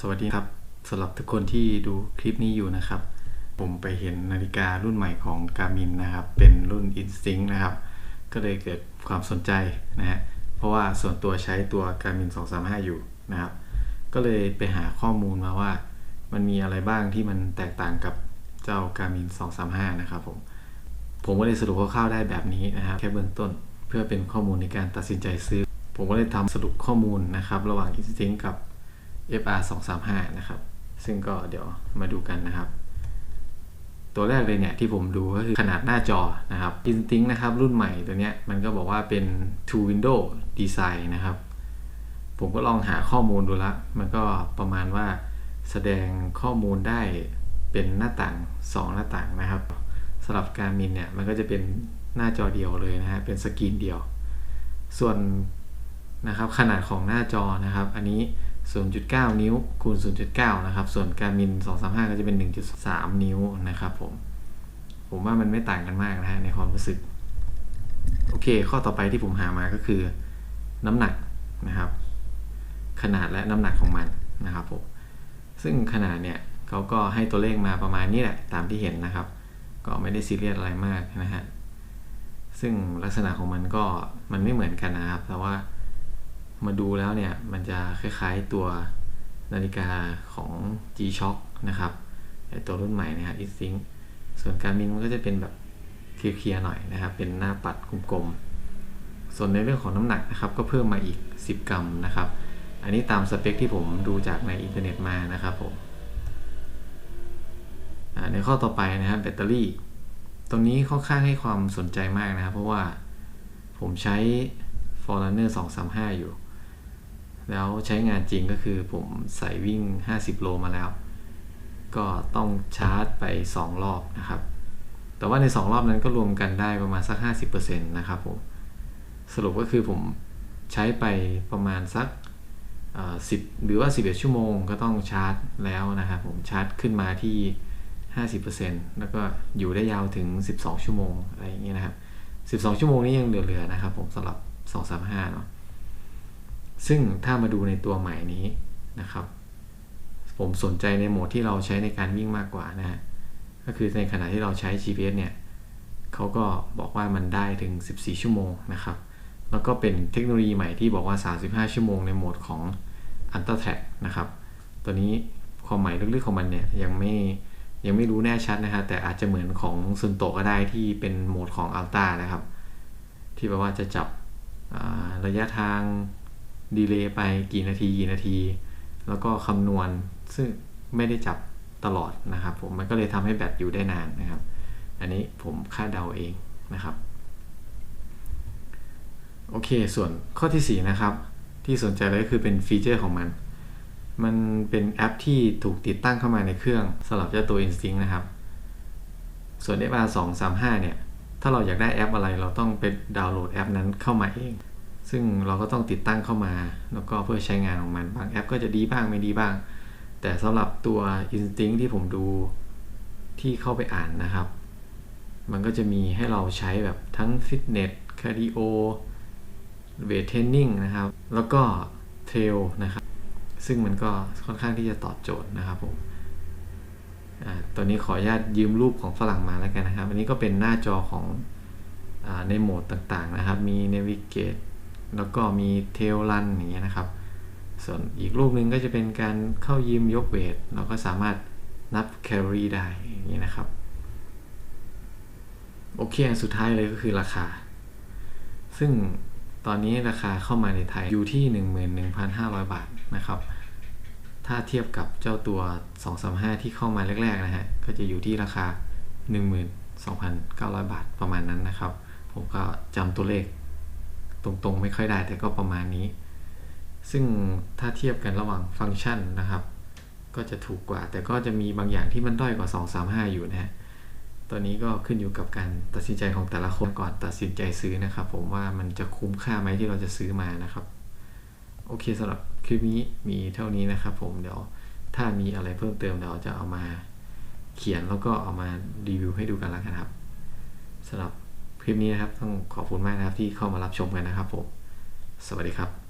สวัสดีครับสำหรับทุกคนที่ดูคลิปนี้อยู่นะครับ ผมไปเห็นนาฬิการุ่นใหม่ของ Garmin นะครับ เป็นรุ่น Instinct นะครับ ก็เลยเกิดความสนใจนะฮะเพราะว่าส่วนตัวใช้ตัว Garmin 235 อยู่นะครับ ก็เลยไปหาข้อมูลมาว่า มันมีอะไรบ้างที่มันแตกต่างกับเจ้า Garmin 235 นะครับผม ผมก็เลยสรุปคร่าวๆได้แบบนี้นะครับแค่เบื้องต้นเพื่อเป็นข้อมูลในการตัดสินใจซื้อ ผมก็เลยทำสรุปข้อมูลนะครับ ระหว่าง Instinct กับ FR 235นะครับ ซึ่งก็เดี๋ยวมาดูกันนะครับ ตัวแรกเลยเนี่ยที่ผมดูก็คือขนาดหน้าจอนะครับ Instinct นะครับ รุ่นใหม่ตัวเนี้ยมันก็บอกว่าเป็น two window design นะครับ ผมก็ลองหาข้อมูลดูละ มันก็ประมาณว่าแสดงข้อมูลได้เป็นหน้าต่าง 2 หน้าต่างนะครับสำหรับการมินเนี่ยมันก็จะเป็นหน้าจอเดียวเลยนะฮะเป็นสกรีนเดียว ส่วนนะครับขนาดของหน้าจอนะครับ อันนี้ 0.9 นิ้วคูณ 0.9 นะครับ ส่วนการมิน 235 ก็จะเป็น 1.3 นิ้วนะครับผม ผมว่ามันไม่ต่างกันมากนะฮะในความรู้สึก โอเค ข้อต่อไปที่ผมหามาก็คือ น้ำหนักนะครับ ขนาดและน้ำหนักของมันนะครับผม ซึ่งขนาดเนี่ยเขาก็ให้ตัวเลขมาประมาณนี้แหละ ตามที่เห็นนะครับ ก็ไม่ได้ซีเรียสอะไรมากนะฮะ ซึ่งลักษณะของมันก็มันไม่เหมือนกันนะครับ แต่ว่า มาดูแล้วเนี่ย มันจะคล้าย ๆตัวนาฬิกาของ G-Shock นะครับไอตัวรุ่นใหม่นะครับ Instinct ส่วนการมินมันก็จะเป็นแบบเคลียร์ๆหน่อยนะครับ เป็นหน้าปัดกลมๆ ส่วนในเรื่องของน้ำหนักนะครับ ก็เพิ่มมาอีก 10 กรัมนะครับ อันนี้ตามสเปคที่ผมดูจากในอินเทอร์เน็ตมานะครับผมในข้อต่อไปนะครับแบตเตอรี่ ตรงนี้ค่อนข้างให้ความสนใจมากนะครับ เพราะว่าผมใช้ Forerunner 235 อยู่ แล้วใช้งานจริงก็คือผมใส่วิ่ง 50 โลมาแล้ว ก็ต้องชาร์จไป 2 รอบนะครับ แต่ว่าใน 2 รอบนั้นก็รวมกันได้ประมาณสัก 50%นะครับผม สรุปก็คือผมใช้ไปประมาณสักสิบหรือว่า 11 ชั่วโมงก็ต้องชาร์จแล้วนะครับผมชาร์จขึ้นมาที่ 50%แล้วก็อยู่ได้ยาวถึง 12 ชั่วโมงอะไรอย่างเงี้ยนะครับ 12 ชั่วโมงนี้ยังเหลือๆนะครับผมสำหรับ 235 เนาะ ซึ่งถ้ามาดูในตัวใหม่นี้นะครับ ผมสนใจในโหมดที่เราใช้ในการวิ่งมากกว่านะฮะก็คือในขณะที่เราใช้ GPS เนี่ยเขาก็บอกว่ามันได้ถึง 14 ชั่วโมงนะครับ แล้วก็เป็นเทคโนโลยีใหม่ที่บอกว่า 35 ชั่วโมงในโหมดของ u l t r Track นะครับ ตัวนี้ความหมายลึกๆของมันเนี่ยยังไม่ยังไม่รู้แน่ชัดนะครับแต่อาจจะเหมือนของซุนโตก็ได้ที่เป็นโหมดของ Ultra นะครับ ที่แปลว่าจะจับระยะทาง ดีเลย์ไปกี่นาทีกี่นาที แล้วก็คำนวณซึ่งไม่ได้จับตลอดนะครับผมมันก็เลยทำให้แบตอยู่ได้นานนะครับ อันนี้ผมคาดเดาเองนะครับโอเค ส่วนข้อที่ 4 นะครับ ที่สนใจเลยก็คือเป็นฟีเจอร์ของมัน มันเป็นแอปที่ถูกติดตั้งเข้ามาในเครื่องสำหรับเจ้าตัว Instinct นะครับ ส่วน FR 2 3 5เนี่ย ถ้าเราอยากได้แอปอะไรเราต้องไปดาวน์โหลดแอปนั้นเข้ามาเอง ซึ่งเราก็ต้องติดตั้งเข้ามา แล้วก็เพื่อใช้งานของมัน บางแอปก็จะดีบ้างไม่ดีบ้าง แต่สำหรับตัว Instinct ที่ผมดูที่เข้าไปอ่านนะครับ มันก็จะมีให้เราใช้แบบทั้งฟิตเนสคาร์ดิโอเวทเทรนนิ่งนะครับ แล้วก็เทรลนะครับ ซึ่งมันก็ค่อนข้างที่จะตอบโจทย์นะครับผมตัวนี้ขออนุญาตยืมรูปของฝรั่งมาแล้วกันนะครับ อันนี้ก็เป็นหน้าจอของอในโหมดต่างๆนะครับ มี Navigate แล้วก็มีเทลรันอย่างเงี้ยนะครับ ส่วนอีกรูปหนึ่งก็จะเป็นการเข้ายิมยกเวท เราก็สามารถนับแคลอรี่ได้อย่างนี้นะครับ โอเคสุดท้ายเลยก็คือราคา ซึ่งตอนนี้ราคาเข้ามาในไทยอยู่ที่ 11,500 บาทนะครับ ถ้าเทียบกับเจ้าตัว 235 ที่เข้ามาแรกๆนะฮะ ก็จะอยู่ที่ราคา 12,900 บาทประมาณนั้นนะครับ ผมก็จำตัวเลข ตรงๆ ไม่ค่อยได้แต่ก็ประมาณนี้ ซึ่งถ้าเทียบกันระหว่างฟังก์ชันนะครับ ก็จะถูกกว่า แต่ก็จะมีบางอย่างที่มันด้อยกว่า 235 อยู่นะฮะตอนนี้ก็ขึ้นอยู่กับการตัดสินใจของแต่ละคนก่อนตัดสินใจซื้อนะครับ ผมว่ามันจะคุ้มค่าไหมที่เราจะซื้อมานะครับ โอเคสำหรับคลิปนี้มีเท่านี้นะครับ ผมเดี๋ยวถ้ามีอะไรเพิ่มเติมเดี๋ยวจะเอามาเขียนแล้วก็เอามารีวิวให้ดูกันแล้วกันครับสำหรับ ลิปนี้นะครับต้องขอบคุณมากนะครับที่เข้ามารับชมกันนะครับผม สวัสดีครับ